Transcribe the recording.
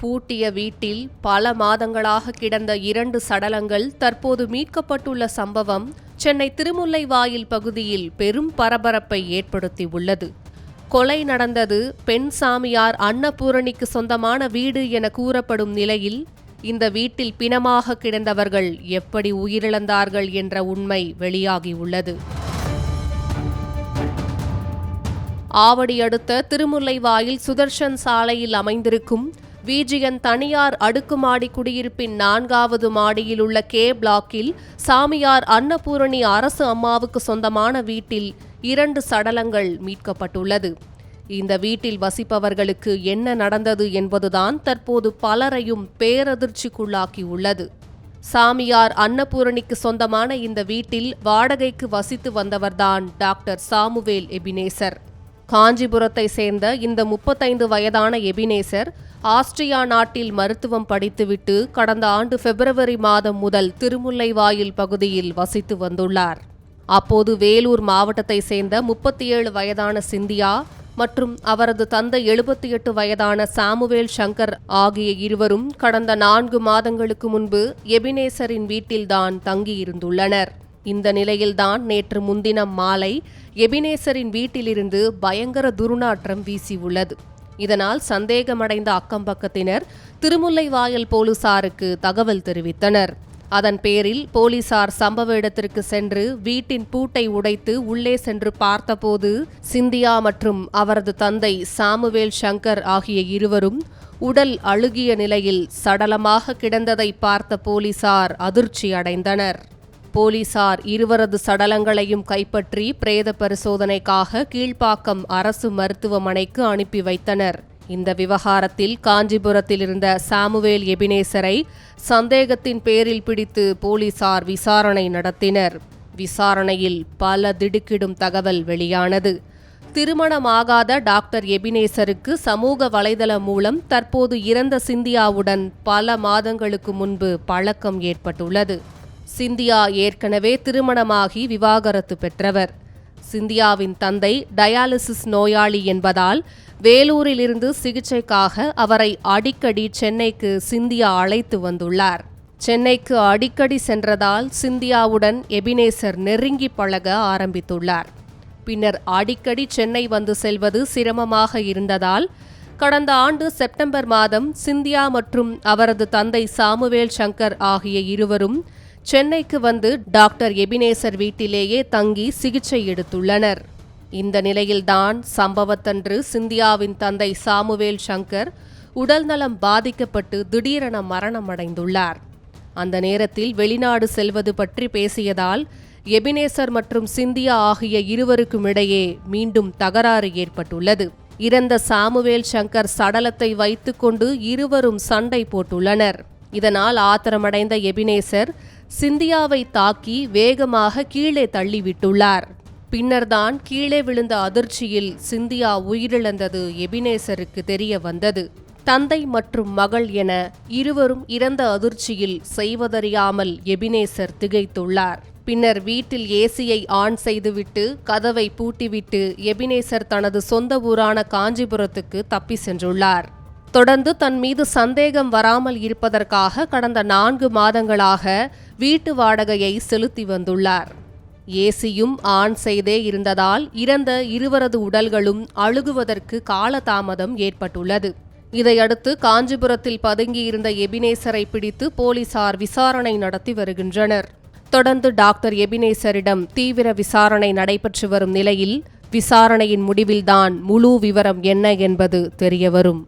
பூட்டிய வீட்டில் பல மாதங்களாக கிடந்த இரண்டு சடலங்கள் தற்போது மீட்கப்பட்டுள்ள சம்பவம் சென்னை திருமுல்லைவாயில் பகுதியில் பெரும் பரபரப்பை ஏற்படுத்தியுள்ளது. கொலை நடந்தது பெண் சாமியார் அன்னபூரணிக்கு சொந்தமான வீடு என கூறப்படும் நிலையில் இந்த வீட்டில் பிணமாக கிடந்தவர்கள் எப்படி உயிரிழந்தார்கள் என்ற உண்மை வெளியாகியுள்ளது. ஆவடி அடுத்த திருமுல்லைவாயில் சுதர்ஷன் சாலையில் அமைந்திருக்கும் விஜிஎன் தனியார் அடுக்குமாடி குடியிருப்பின் நான்காவது மாடியில் உள்ள கே பிளாக்கில் சாமியார் அன்னபூரணி அரசு அம்மாவுக்கு சொந்தமான வீட்டில் இரண்டு சடலங்கள் மீட்கப்பட்டுள்ளது. இந்த வீட்டில் வசிப்பவர்களுக்கு என்ன நடந்தது என்பதுதான் தற்போது பலரையும் பேரதிர்ச்சிக்குள்ளாக்கியுள்ளது. சாமியார் அன்னபூரணிக்கு சொந்தமான இந்த வீட்டில் வாடகைக்கு வசித்து வந்தவர்தான் டாக்டர் சாமுவேல் எபினேசர். காஞ்சிபுரத்தை சேர்ந்த இந்த முப்பத்தைந்து வயதான எபினேசர் ஆஸ்திரியா நாட்டில் மருத்துவம் படித்துவிட்டு கடந்த ஆண்டு பிப்ரவரி மாதம் முதல் திருமுல்லைவாயில் பகுதியில் வசித்து வந்துள்ளார். அப்போது வேலூர் மாவட்டத்தை சேர்ந்த முப்பத்தி ஏழு வயதான சிந்தியா மற்றும் அவரது தந்தை எழுபத்தி எட்டு வயதான சாமுவேல் சங்கர் ஆகிய இருவரும் கடந்த நான்கு மாதங்களுக்கு முன்பு எபினேசரின் வீட்டில்தான் தங்கியிருந்துள்ளனர். இந்த நிலையில்தான் நேற்று முன்தினம் மாலை எபினேசரின் வீட்டிலிருந்து பயங்கர துர்நாற்றம் வீசியுள்ளது. இதனால் சந்தேகமடைந்த அக்கம்பக்கத்தினர் திருமுல்லைவாயல் போலீசாருக்கு தகவல் தெரிவித்தனர். அதன் பேரில் போலீசார் சம்பவ இடத்திற்கு சென்று வீட்டின் பூட்டை உடைத்து உள்ளே சென்று பார்த்தபோது சிந்தியா மற்றும் அவரது தந்தை சாமுவேல் சங்கர் ஆகிய இருவரும் உடல் அழுகிய நிலையில் சடலமாக கிடந்ததை பார்த்த போலீசார் அதிர்ச்சி அடைந்தனர் போலீசார் இருவரது சடலங்களையும் கைப்பற்றி பிரேத பரிசோதனைக்காக கீழ்ப்பாக்கம் அரசு மருத்துவமனைக்கு அனுப்பி வைத்தனர். இந்த விவகாரத்தில் காஞ்சிபுரத்தில் இருந்த சாமுவேல் எபினேசரை சந்தேகத்தின் பேரில் பிடித்து போலீசார் விசாரணை நடத்தினர். விசாரணையில் பல திடுக்கிடும் தகவல் வெளியானது. திருமணமாகாத டாக்டர் எபினேசருக்கு சமூக வலைதளம் மூலம் தற்போது இறந்த சிந்தியாவுடன் பல மாதங்களுக்கு முன்பு பழக்கம் ஏற்பட்டுள்ளது. சிந்தியா ஏற்கனவே திருமணமாகி விவாகரத்து பெற்றவர். சிந்தியாவின் தந்தை டயாலிசிஸ் நோயாளி என்பதால் வேலூரிலிருந்து சிகிச்சைக்காக அவரை அடிக்கடி சென்னைக்கு சிந்தியா அழைத்து வந்துள்ளார். சென்னைக்கு அடிக்கடி சென்றதால் சிந்தியாவுடன் எபினேசர் நெருங்கி பழக ஆரம்பித்துள்ளார். பின்னர் அடிக்கடி சென்னை வந்து செல்வது சிரமமாக இருந்ததால் கடந்த ஆண்டு செப்டம்பர் மாதம் சிந்தியா மற்றும் அவரது தந்தை சாமுவேல் சங்கர் ஆகிய இருவரும் சென்னைக்கு வந்து டாக்டர் எபினேசர் வீட்டிலேயே தங்கி சிகிச்சை எடுத்துள்ளனர். இந்த நிலையில்தான் சம்பவத்தன்று சிந்தியாவின் தந்தை சாமுவேல் சங்கர் உடல்நலம் பாதிக்கப்பட்டு திடீரென மரணமடைந்துள்ளார். அந்த நேரத்தில் வெளிநாடு செல்வது பற்றி பேசியதால் எபினேசர் மற்றும் சிந்தியா ஆகிய இருவருக்கும் இடையே மீண்டும் தகராறு ஏற்பட்டுள்ளது. இறந்த சாமுவேல் சங்கர் சடலத்தை வைத்துக்கொண்டு இருவரும் சண்டை போட்டுள்ளனர். இதனால் ஆத்திரமடைந்த எபினேசர் சிந்தியாவை தாக்கி வேகமாக கீழே தள்ளிவிட்டுள்ளார். பின்னர்தான் கீழே விழுந்த அதிர்ச்சியில் சிந்தியா உயிரிழந்தது எபினேசருக்கு தெரிய வந்தது. தந்தை மற்றும் மகள் என இருவரும் இறந்த அதிர்ச்சியில் செய்வதறியாமல் எபினேசர் திகைத்துள்ளார். பின்னர் வீட்டில் ஏசியை ஆன் செய்துவிட்டு கதவை பூட்டிவிட்டு எபினேசர் தனது சொந்த ஊரான காஞ்சிபுரத்துக்கு தப்பி சென்றுள்ளார். தொடர்ந்து தன் மீது சந்தேகம் வராமல் இருப்பதற்காக கடந்த நான்கு மாதங்களாக வீட்டு வாடகையை செலுத்தி வந்துள்ளார். ஏசியும் ஆன் செய்தே இருந்ததால் இறந்த இருவரது உடல்களும் அழுகுவதற்கு காலதாமதம் ஏற்பட்டுள்ளது. இதையடுத்து காஞ்சிபுரத்தில் பதுங்கியிருந்த எபினேசரை பிடித்து போலீசார் விசாரணை நடத்தி வருகின்றனர். தொடர்ந்து டாக்டர் எபினேசரிடம் தீவிர விசாரணை நடைபெற்று வரும் நிலையில் விசாரணையின் முடிவில்தான் முழு விவரம் என்ன என்பது தெரியவரும்.